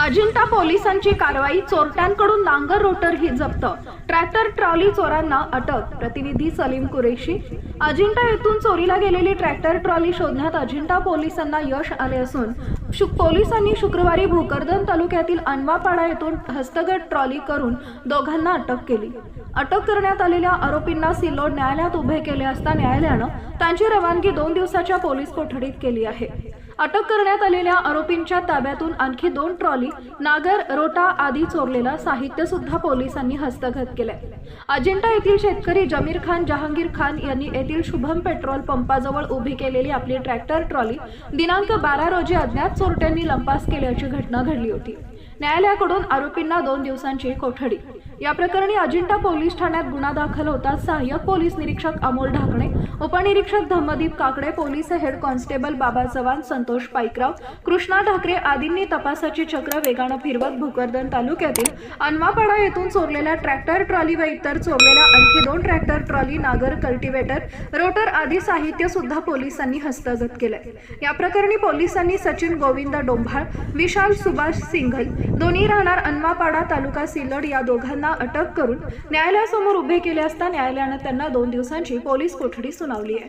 अजिंठा पोलिसांची कारवाई चोरट्यांकडून नांगर रोटर ही जप्त. ट्रॅक्टर ट्रॉली चोरांना अटक प्रतिनिधी सलीम कुरेशी. अजिंठा येथून चोरीला गेलेली ट्रॅक्टर ट्रॉली शोधण्यात अजिंठा पोलिसांना यश आले असून शु पोलिसांनी शुक्रवारी भोकरदन तालुक्यातील अनवापाडा येथून हस्तगत ट्रॉली करून दोघांना अटक केली. अटक करण्यात आलेल्या आरोपींना सिल्लोड न्यायालयात उभे केले असता न्यायालयानं त्यांची रवानगी दोन दिवसाच्या पोलीस कोठडीत केली आहे. अटक करण्यात आलेल्या आरोपींच्या ताब्यातून आणखी दोन ट्रॉली नागर रोटा आदी चोरलेलं साहित्य सुद्धा पोलिसांनी हस्तगत केलंय. अजिंठा येथील शेतकरी जमीर खान जहांगीर खान यांनी येथील शुभम पेट्रोल पंपाजवळ उभी केलेली आपली ट्रॅक्टर ट्रॉली दिनांक बारा रोजी अज्ञात चोरट्यांनी लंपास केल्याची घटना घडली होती. न्यायालयाकडून आरोपींना दोन दिवसांची कोठडी. या प्रकरणी अजिंठा पोलीस ठाण्यात गुन्हा दाखल होताच सहाय्यक पोलीस निरीक्षक अमोल ढाकणे उपनिरीक्षक Dhammadeep Kakade police head constable Baba Chavan Santosh Paikrao Krishna ढाकरे आदींनी तपासाची चक्र वेगानं फिरवत भोकरदन तालुक्यातील अनवापाडा येथून चोरलेल्या ट्रॅक्टर ट्रॉली व इतर चोरलेल्या आणखी दोन ट्रॅक्टर ट्रॉली नागर कल्टिवेटर रोटर आदी साहित्य सुद्धा पोलिसांनी हस्तगत केलंय या प्रकरणी पोलिसांनी सचिन गोविंद डोंभाळ विशाल सुभाष सिंघल दोन्ही राहणार अनवापाडा तालुका सिल्लड या दोघांना अटक करून न्यायालयासमोर उभे केले असता न्यायालयानं त्यांना दोन दिवसांची पोलीस कोठडी सुनावली आहे.